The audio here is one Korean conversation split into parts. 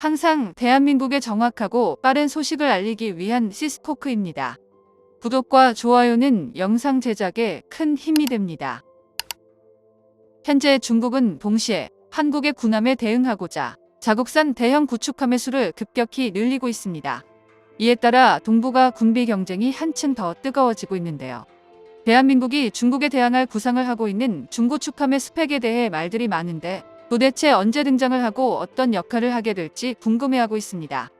항상 대한민국의 정확하고 빠른 소식을 알리기 위한 시스코크입니다. 구독과 좋아요는 영상 제작에 큰 힘이 됩니다. 현재 중국은 동시에 한국의 군함에 대응하고자 자국산 대형 구축 함의 수를 급격히 늘리고 있습니다. 이에 따라 동북아 군비 경쟁이 한층 더 뜨거워지고 있는데요. 대한민국이 중국에 대항할 구상을 하고 있는 중구축함의 스펙에 대해 말들이 많은데 도대체 언제 등장을 하고 어떤 역할을 하게 될지 궁금해하고 있습니다.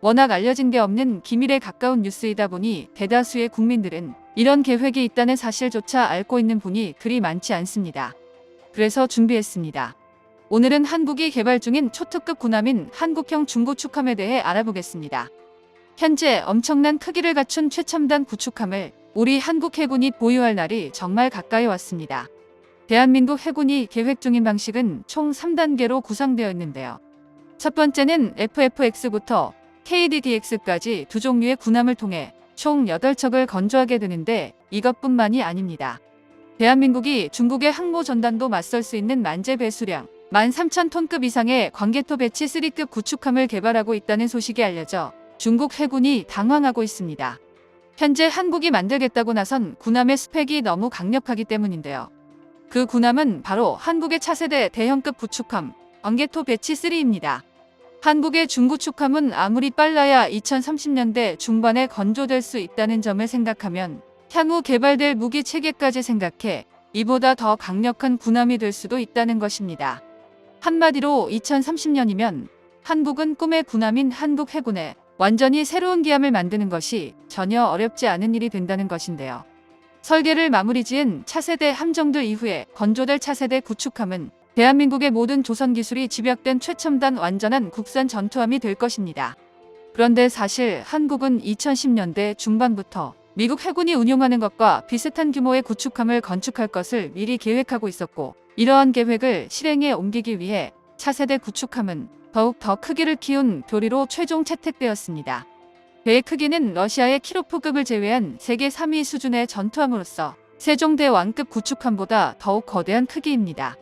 워낙 알려진 게 없는 기밀에 가까운 뉴스이다 보니 대다수의 국민들은 이런 계획이 있다는 사실조차 알고 있는 분이 그리 많지 않습니다. 그래서 준비했습니다. 오늘은 한국이 개발 중인 초특급 군함인 한국형 중구축함에 대해 알아보겠습니다. 현재 엄청난 크기를 갖춘 최첨단 구축함을 우리 한국 해군이 보유할 날이 정말 가까이 왔습니다. 대한민국 해군이 계획 중인 방식은 총 3단계로 구성되어 있는데요. 첫 번째는 FFX부터 KDDX까지 두 종류의 군함을 통해 총 8척을 건조하게 되는데 이것뿐만이 아닙니다. 대한민국이 중국의 항모 전단도 맞설 수 있는 만재 배수량 13,000톤급 이상의 광개토 배치 3급 구축함을 개발하고 있다는 소식이 알려져 중국 해군이 당황하고 있습니다. 현재 한국이 만들겠다고 나선 군함의 스펙이 너무 강력하기 때문인데요. 그 군함은 바로 한국의 차세대 대형급 구축함 광개토 배치 3입니다. 한국의 중구축함은 아무리 빨라야 2030년대 중반에 건조될 수 있다는 점을 생각하면 향후 개발될 무기 체계까지 생각해 이보다 더 강력한 군함이 될 수도 있다는 것입니다. 한마디로 2030년이면 한국은 꿈의 군함인 한국 해군에 완전히 새로운 기함을 만드는 것이 전혀 어렵지 않은 일이 된다는 것인데요. 설계를 마무리 지은 차세대 함정들 이후에 건조될 차세대 구축함은 대한민국의 모든 조선 기술이 집약된 최첨단 완전한 국산 전투함이 될 것입니다. 그런데 사실 한국은 2010년대 중반부터 미국 해군이 운용하는 것과 비슷한 규모의 구축함을 건축할 것을 미리 계획하고 있었고 이러한 계획을 실행에 옮기기 위해 차세대 구축함은 더욱 더 크기를 키운 교리로 최종 채택되었습니다. 배의 크기는 러시아의 키로프급을 제외한 세계 3위 수준의 전투함으로서 세종대 왕급 구축함보다 더욱 거대한 크기입니다.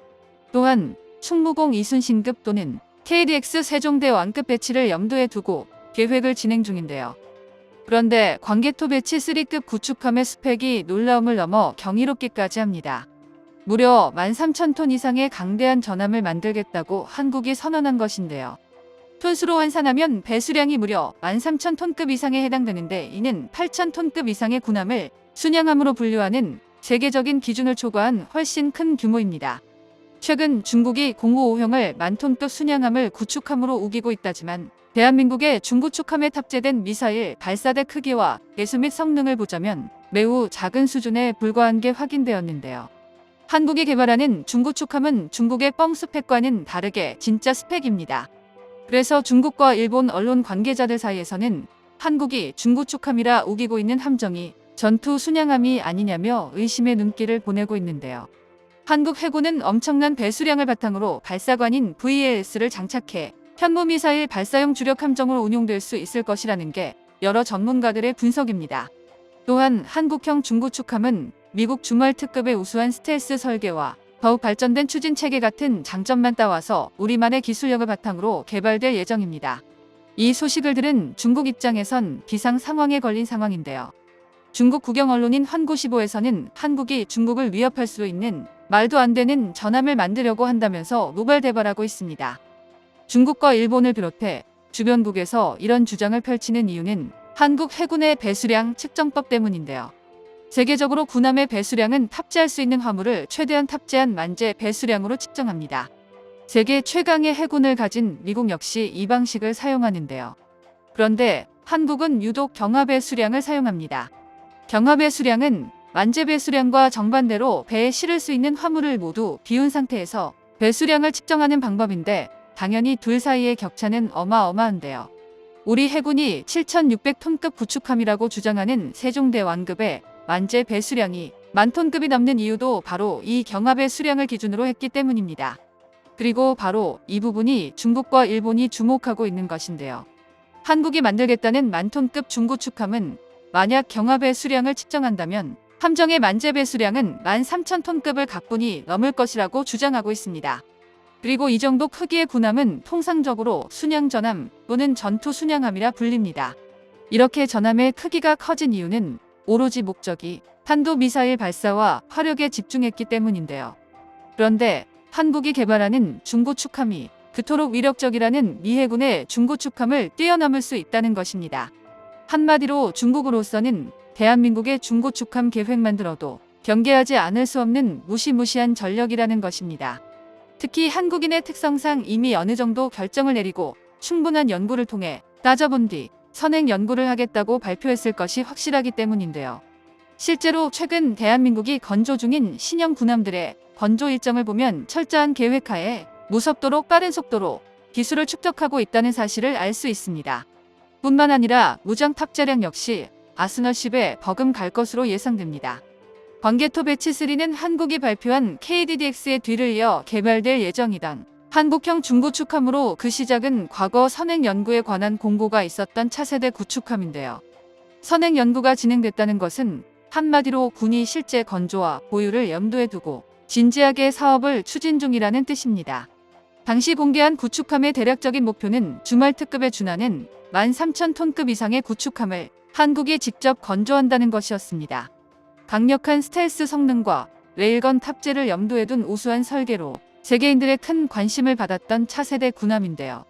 또한 충무공 이순신급 또는 KDX 세종대 왕급 배치를 염두에 두고 계획을 진행 중인데요. 그런데 광개토 배치 3급 구축함의 스펙이 놀라움을 넘어 경이롭기까지 합니다. 무려 13,000톤 이상의 강대한 전함을 만들겠다고 한국이 선언한 것인데요. 톤수로 환산하면 배수량이 무려 13,000톤급 이상에 해당되는데 이는 8,000톤급 이상의 군함을 순양함으로 분류하는 세계적인 기준을 초과한 훨씬 큰 규모입니다. 최근 중국이 055형을 만톤급 순양함을 구축함으로 우기고 있다지만 대한민국의 중구축함에 탑재된 미사일 발사대 크기와 개수 및 성능을 보자면 매우 작은 수준에 불과한 게 확인되었는데요. 한국이 개발하는 중구축함은 중국의 뻥 스펙과는 다르게 진짜 스펙입니다. 그래서 중국과 일본 언론 관계자들 사이에서는 한국이 중구축함이라 우기고 있는 함정이 전투 순양함이 아니냐며 의심의 눈길을 보내고 있는데요. 한국 해군은 엄청난 배수량을 바탕으로 발사관인 VAS를 장착해 현무미사일 발사용 주력 함정으로 운용될 수 있을 것이라는 게 여러 전문가들의 분석입니다. 또한 한국형 중구축함은 미국 주말 특급의 우수한 스텔스 설계와 더욱 발전된 추진 체계 같은 장점만 따와서 우리만의 기술력을 바탕으로 개발될 예정입니다. 이 소식을 들은 중국 입장에선 비상 상황에 걸린 상황인데요. 중국 국영 언론인 환구시보에서는 한국이 중국을 위협할 수 있는 말도 안 되는 전함을 만들려고 한다면서 노발대발하고 있습니다. 중국과 일본을 비롯해 주변국에서 이런 주장을 펼치는 이유는 한국 해군의 배수량 측정법 때문인데요. 세계적으로 군함의 배수량은 탑재할 수 있는 화물을 최대한 탑재한 만재 배수량으로 측정합니다. 세계 최강의 해군을 가진 미국 역시 이 방식을 사용하는데요. 그런데 한국은 유독 경하 배수량을 사용합니다. 경하 배수량은 만재 배 수량과 정반대로 배에 실을 수 있는 화물을 모두 비운 상태에서 배수량을 측정하는 방법인데 당연히 둘 사이의 격차는 어마어마한데요. 우리 해군이 7,600톤급 구축함이라고 주장하는 세종대 왕급의 만재 배 수량이 만톤급이 넘는 이유도 바로 이 경합의 수량을 기준으로 했기 때문입니다. 그리고 바로 이 부분이 중국과 일본이 주목하고 있는 것인데요. 한국이 만들겠다는 만톤급 중구축함은 만약 경합의 수량을 측정한다면 함정의 만재 배 수량은 13,000톤급을 가뿐히 넘을 것이라고 주장하고 있습니다. 그리고 이 정도 크기의 군함은 통상적으로 순양 전함 또는 전투 순양함이라 불립니다. 이렇게 전함의 크기가 커진 이유는 오로지 목적이 탄도 미사일 발사와 화력에 집중했기 때문인데요. 그런데 한국이 개발하는 중고축함이 그토록 위력적이라는 미 해군의 중고축함을 뛰어넘을 수 있다는 것입니다. 한마디로 중국으로서는 대한민국의 중고축함 계획만 들어도 경계하지 않을 수 없는 무시무시한 전력이라는 것입니다. 특히 한국인의 특성상 이미 어느 정도 결정을 내리고 충분한 연구를 통해 따져본 뒤 선행 연구를 하겠다고 발표했을 것이 확실하기 때문인데요. 실제로 최근 대한민국이 건조 중인 신형 군함들의 건조 일정을 보면 철저한 계획하에 무섭도록 빠른 속도로 기술을 축적하고 있다는 사실을 알 수 있습니다. 뿐만 아니라 무장 탑재량 역시 아스널십에 버금갈 것으로 예상됩니다. 번개토 배치 3는 한국이 발표한 KDDX의 뒤를 이어 개발될 예정이던 한국형 중고축함으로 그 시작은 과거 선행 연구에 관한 공고가 있었던 차세대 구축함인데요. 선행 연구가 진행됐다는 것은 한마디로 군이 실제 건조와 보유를 염두에 두고 진지하게 사업을 추진 중이라는 뜻입니다. 당시 공개한 구축함의 대략적인 목표는 주말 특급에 준하는 13,000톤급 이상의 구축함을 한국이 직접 건조한다는 것이었습니다. 강력한 스텔스 성능과 레일건 탑재를 염두에 둔 우수한 설계로 세계인들의 큰 관심을 받았던 차세대 군함인데요.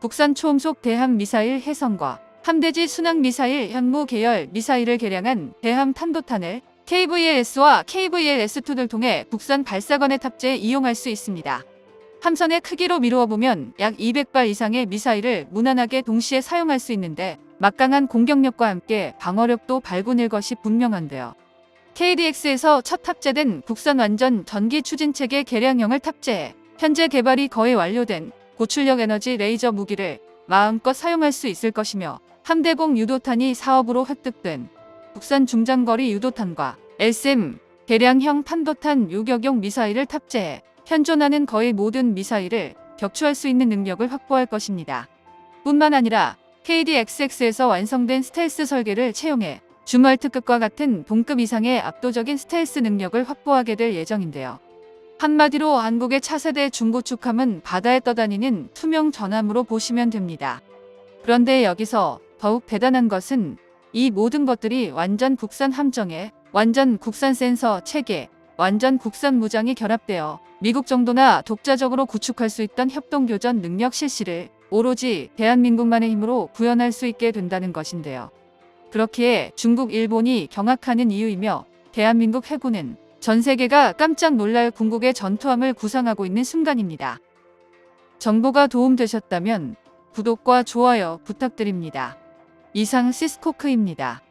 국산 초음속 대함 미사일 해성과 함대지 순항 미사일 현무 계열 미사일을 개량한 대함 탄도탄을 KVLS와 KVLS2를 통해 국산 발사관에 탑재해 이용할 수 있습니다. 함선의 크기로 미루어 보면 약 200발 이상의 미사일을 무난하게 동시에 사용할 수 있는데 막강한 공격력과 함께 방어력도 발군일 것이 분명한데요. KDX에서 첫 탑재된 국산 완전 전기 추진체계 개량형을 탑재해 현재 개발이 거의 완료된 고출력 에너지 레이저 무기를 마음껏 사용할 수 있을 것이며 함대공 유도탄이 사업으로 획득된 국산 중장거리 유도탄과 SM 개량형 탄도탄 유격용 미사일을 탑재해 현존하는 거의 모든 미사일을 격추할 수 있는 능력을 확보할 것입니다. 뿐만 아니라 KDXX에서 완성된 스텔스 설계를 채용해 주말 특급과 같은 동급 이상의 압도적인 스텔스 능력을 확보하게 될 예정인데요. 한마디로 한국의 차세대 중고축함은 바다에 떠다니는 투명 전함으로 보시면 됩니다. 그런데 여기서 더욱 대단한 것은 이 모든 것들이 완전 국산 함정에 완전 국산 센서 체계, 완전 국산 무장이 결합되어 미국 정도나 독자적으로 구축할 수 있던 협동교전 능력 실시를 오로지 대한민국만의 힘으로 구현할 수 있게 된다는 것인데요. 그렇기에 중국, 일본이 경악하는 이유이며 대한민국 해군은 전 세계가 깜짝 놀랄 궁극의 전투함을 구상하고 있는 순간입니다. 정보가 도움되셨다면 구독과 좋아요 부탁드립니다. 이상 시스코크입니다.